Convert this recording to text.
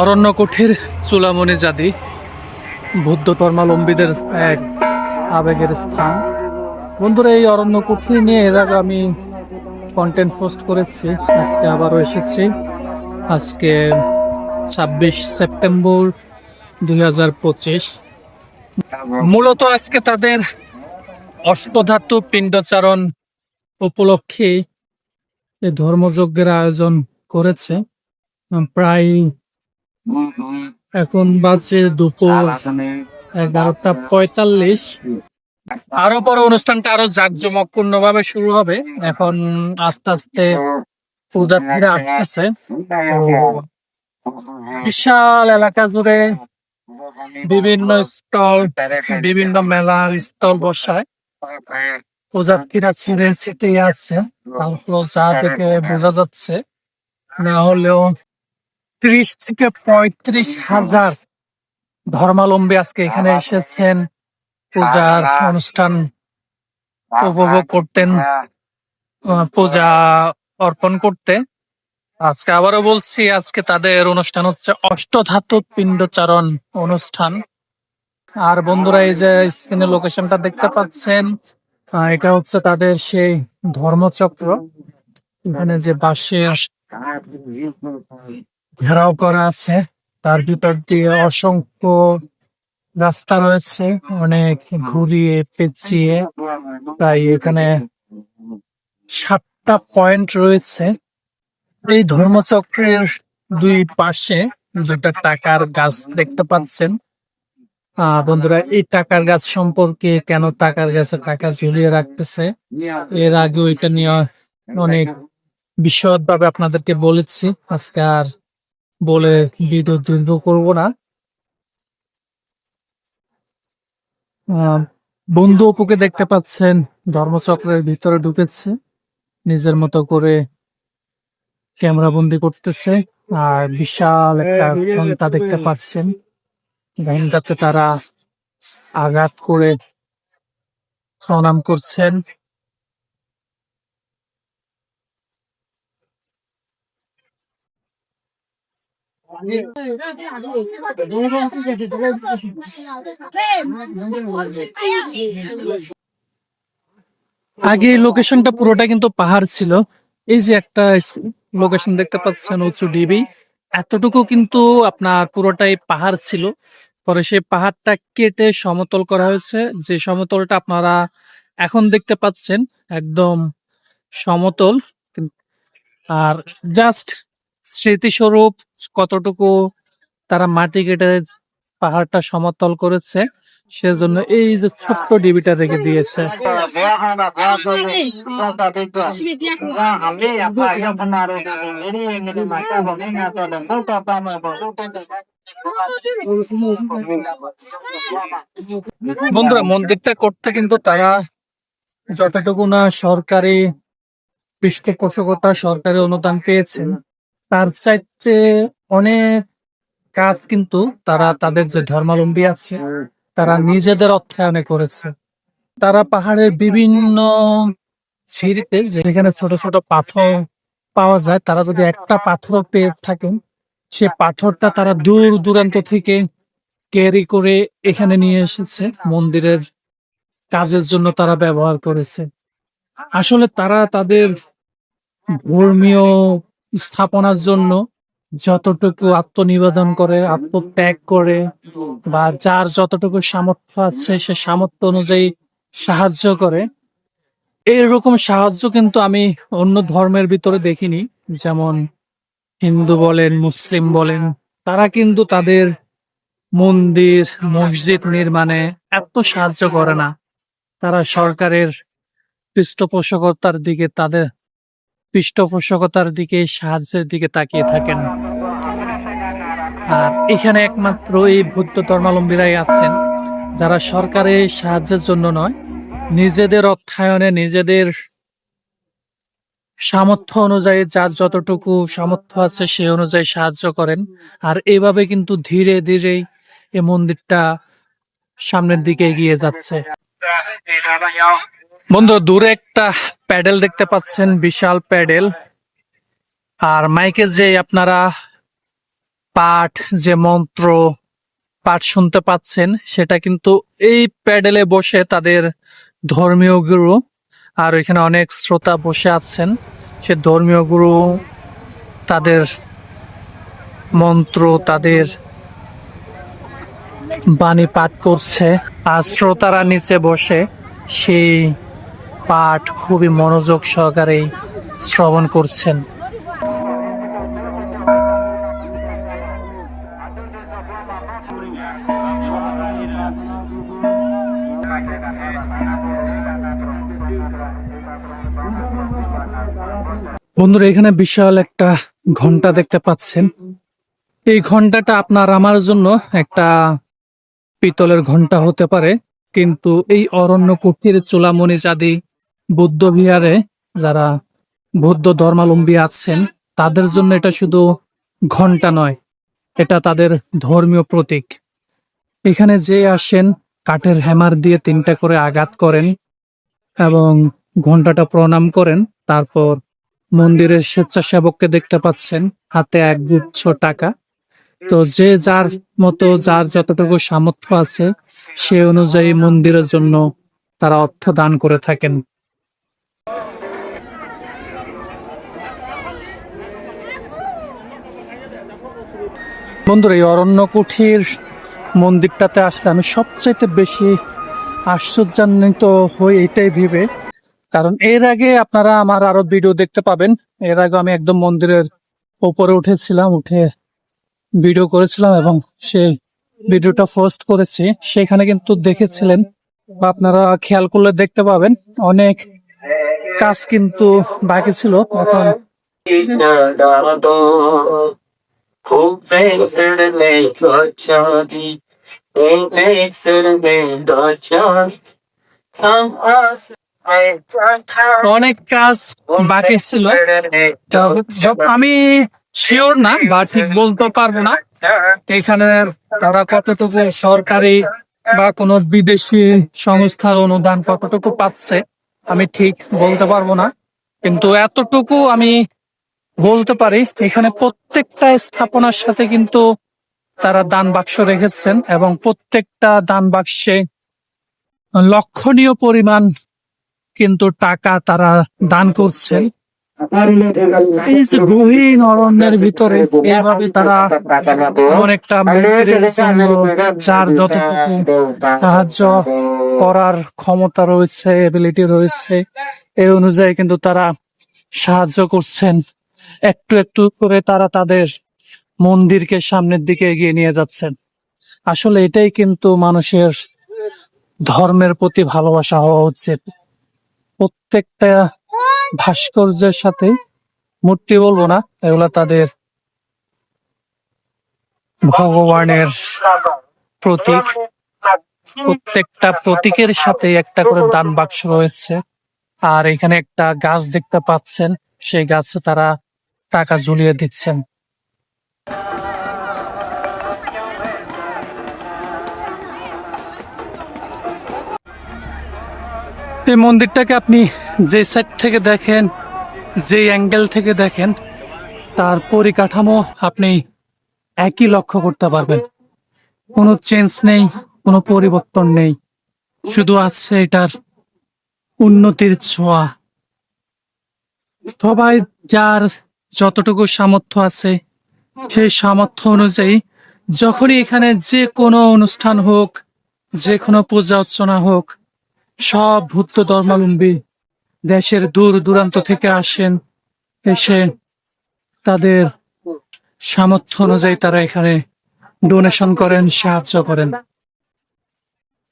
অরণ্যকুঠির চুলামণি জাতি বুদ্ধ ধর্মাবলম্বীদের এক আবেগের স্থান। বন্ধুরা, এই অরণ্যকুঠি নিয়ে এর আগে আমি কন্টেন্ট পোস্ট করেছি, আজকে আবারও এসেছি। আজকে ছাব্বিশ সেপ্টেম্বর দুই হাজার পঁচিশ। মূলত আজকে তাদের অষ্টধাতু পিণ্ডচারণ উপলক্ষে ধর্মযজ্ঞের আয়োজন করেছে। প্রায় এখন বাজে দুপুর এগারোটা পঁয়তাল্লিশ। আরও পরে অনুষ্ঠানটা আরও জাঁকজমকপূর্ণ ভাবে শুরু হবে। এখন আস্তে আস্তে পূজার্থীরা আসতেছে। বিশাল এলাকা জুড়ে বিভিন্ন স্টল, বিভিন্ন মেলার স্টল বসায়। পূজার্থীরা ছেড়ে ছিটে আছে। তারপর যা থেকে বোঝা যাচ্ছে, না হলেও ত্রিশ থেকে পঁয়ত্রিশ হাজার ধর্মালম্বী আজকে এখানে এসেছেন, পূজার অনুষ্ঠান উপভোগ করতেন পূজা অর্পণ করতে। আজকে আবারও বলছি, আজকে তাদের অনুষ্ঠান হচ্ছে অষ্টধাতু পিণ্ডচারণ অনুষ্ঠান। আর বন্ধুরা, এই যে স্ক্রিনে লোকেশনটা দেখতে পাচ্ছেন এটা হচ্ছে তাদের সেই ধর্মচক্র। এখানে যে বাঁশের ঘেরাও করা আছে। তার ভিতর দিয়ে অসংখ্য রাস্তা রয়েছে, অনেক ঘুরিয়ে পেঁচিয়ে। তাই এখানে সাতটা পয়েন্ট রয়েছে। এই ধর্মচক্রের দুই পাশে দুটা টাকার গাছ দেখতে পাচ্ছেন। বন্ধুরা, এই টাকার গাছ সম্পর্কে কেন টাকার গাছে টাকা ঝুলিয়ে রাখতেছে? এর আগে ওইটা নিয়ে অনেক বিশদ ভাবে আপনাদেরকে বলেছি। আজকে আর বলে বিদ্যুৎ করব না। আহ, বন্ধু অপুকে দেখতে পাচ্ছেন ধর্মচক্রের ভিতরে ঢুকেছে। নিজের মতো করে ক্যামেরা বন্দি করতেছে। আর বিশাল একটা ঘণ্টা দেখতে পাচ্ছেন। ঘন্টাতে তারা আঘাত করে প্রণাম করছেন। আগে লোকেশনটা পুরোটা কিন্তু পাহাড় ছিল। এই যে একটা লোকেশন দেখতে পাচ্ছেন উঁচু ডিবি। এতটুকু কিন্তু আপনার পুরোটাই পাহাড় ছিল। পরে সেই পাহাড়টা কেটে সমতল করা হয়েছে। যে সমতলটা আপনারা এখন দেখতে পাচ্ছেন, একদম সমতল। আর জাস্ট স্মৃতিস্বরূপ কতটুকু তারা মাটি কেটে পাহাড়টা সমতল করেছে, সেজন্য এই যে ছোট্ট ডিবিটা রেখে দিয়েছে। বন্ধুরা, মন্দিরটা করতে কিন্তু তারা যতটুকু না সরকারি পৃষ্ঠপোষকতা সরকারি অনুদান পেয়েছেন তার চাইতে অনেক কাজ কিন্তু তারা তাদের যে ধর্মাবলম্বী আছে, তারা নিজেদের অর্থায়নে করেছে। তারা পাহাড়ের বিভিন্ন ছিঁড়িতে যেখানে ছোট ছোট পাথর পাওয়া যায়, তারা যদি একটা পাথর পেয়ে থাকেন, সে পাথরটা তারা দূর দূরান্ত থেকে ক্যারি করে এখানে নিয়ে এসেছে, মন্দিরের কাজের জন্য তারা ব্যবহার করেছে। আসলে তারা তাদের ধর্মীয় স্থাপনার জন্য যতটুকু আত্মনিবেদন করে, আত্মত্যাগ করে বা যার যতটুকু সামর্থ্য আছে সে সামর্থ্য অনুযায়ী সাহায্য করে। এরকম সাহায্য কিন্তু আমি অন্য ধর্মের ভিতরে দেখিনি। যেমন হিন্দু বলেন, মুসলিম বলেন, তারা কিন্তু তাদের মন্দির, মসজিদ নির্মাণে এত সাহায্য করে না। তারা সরকারের পৃষ্ঠপোষকতার দিকে তাদের পৃষ্ঠপোষকতার দিকে, সাহায্যের দিকে তাকিয়ে থাকেন। আর এখানে একমাত্র এই বৌদ্ধ ধর্মাবলম্বীরাই আছেন, যারা সরকারের সাহায্যের জন্য নয়, নিজেদের অর্থায়নে, নিজেদের সামর্থ্য অনুযায়ী, যার যতটুকু সামর্থ্য আছে সেই অনুযায়ী সাহায্য করেন। আর এভাবে কিন্তু ধীরে ধীরে এই মন্দিরটা সামনের দিকে এগিয়ে যাচ্ছে। বন্ধু, দূরে একটা প্যাডেল দেখতে পাচ্ছেন, বিশাল প্যাডেল। আর মাইকে যে আপনারা পাঠ, যে মন্ত্র, পাঠ শুনতে পাচ্ছেন, সেটা কিন্তু এই প্যাডেলে বসে তাদের ধর্মীয় গুরু আর এখানে অনেক শ্রোতা বসে আছেন। সে ধর্মীয় গুরু, তাদের মন্ত্র, তাদের বাণী পাঠ করছে। আর শ্রোতারা নিচে বসে সেই পাঠ খুবই মনোযোগ সহকারে শ্রবণ করছেন। বন্ধুরা, এখানে বিশাল একটা ঘণ্টা দেখতে পাচ্ছেন। এই ঘন্টাটা আপনার আমার জন্য একটা পিতলের ঘণ্টা হতে পারে, কিন্তু এই অরণ্য কুটির চুলামণি জাদি বুদ্ধ বিহারে যারা বৌদ্ধ ধর্মাবলম্বী আছেন, তাদের জন্য এটা শুধু ঘণ্টা নয়, এটা তাদের ধর্মীয় প্রতীক। এখানে যে আসেন, কাঠের হ্যামার দিয়ে তিনটা করে আঘাত করেন এবং ঘন্টাটা প্রণাম করেন, তারপর মন্দিরের স্বেচ্ছাসেবককে দেখতে পাচ্ছেন, হাতে এক গুচ্ছ টাকা। তো যে যার মতো যার যতটুকু সামর্থ্য আছে, সে অনুযায়ী মন্দিরের জন্য তারা অর্থ দান করে থাকেন। বন্ধুরা, এই অরণ্য কুঠির মন্দিরটাতে আসলে আমি সবচাইতে বেশি আশ্চর্যান্বিত হই এটাই ভেবে। কারণ এর আগে আপনারা আমার আরও ভিডিও দেখতে পাবেন। এর আগে আমি একদম মন্দিরের উপরে উঠেছিলাম, উঠে ভিডিও করেছিলাম এবং সেই ভিডিওটা পোস্ট করেছি। সেখানে কিন্তু দেখেছিলেন, বা আপনারা খেয়াল করলে দেখতে পাবেন, অনেক কাজ কিন্তু বাকি ছিল। এখন অনেক কাজ বাকি ছিল। আমি শিওর না বা ঠিক বলতে পারব না। এখানে তারা কতটুকু সরকারি বা কোনো বিদেশি সংস্থার অনুদান কতটুকু পাচ্ছে, আমি ঠিক বলতে পারব না। কিন্তু এতটুকু আমি বলতে পারি, এখানে প্রত্যেকটা স্থাপনার সাথে কিন্তু তারা দান বাক্স রেখেছেন এবং প্রত্যেকটা দান বাক্সে লক্ষণীয় পরিমাণ কিন্তু টাকা তারা দান করছেন। এই যে গহীন অরণ্যের ভিতরে এইভাবে তারা অনেকটা যার যতটুকু সাহায্য করার ক্ষমতা রয়েছে এবিলিটি রয়েছে, এই অনুযায়ী কিন্তু তারা সাহায্য করছেন। একটু একটু করে তারা তাদের মন্দিরকে সামনের দিকে এগিয়ে নিয়ে যাচ্ছেন। আসলে এটাই কিন্তু মানুষের ধর্মের প্রতি ভালোবাসা হওয়া উচিত। প্রত্যেকটা ভাস্কর্যের সাথে মূর্তি বলব না, এগুলা তাদের ভগবানের প্রতীক। প্রত্যেকটা প্রতীকের সাথে একটা করে দান বাক্স রয়েছে। আর এখানে একটা গাছ দেখতে পাচ্ছেন, সেই গাছে তারা টাকা ঝুলিয়ে দিচ্ছেন। এই মন্দিরটাকে আপনি যে সাইড থেকে দেখেন, যে অ্যাঙ্গেল থেকে দেখেন, তার পরিকাঠামো আপনি একই লক্ষ্য করতে পারবেন। কোনো চেঞ্জ নেই, কোনো পরিবর্তন নেই। শুধু আছে এটার উন্নতির ছোঁয়া। সবাই যার যতটুকু সামর্থ্য আছে সেই সামর্থ্য অনুযায়ী যখনই এখানে যে কোনো অনুষ্ঠান হোক, যে কোনো পূজা অর্চনা হোক, সব বুদ্ধ ধর্মাবলম্বী দেশের দূর দূরান্ত থেকে আসেন, এসে তাদের সামর্থ্য অনুযায়ী তারা এখানে ডোনেশন করেন, সাহায্য করেন।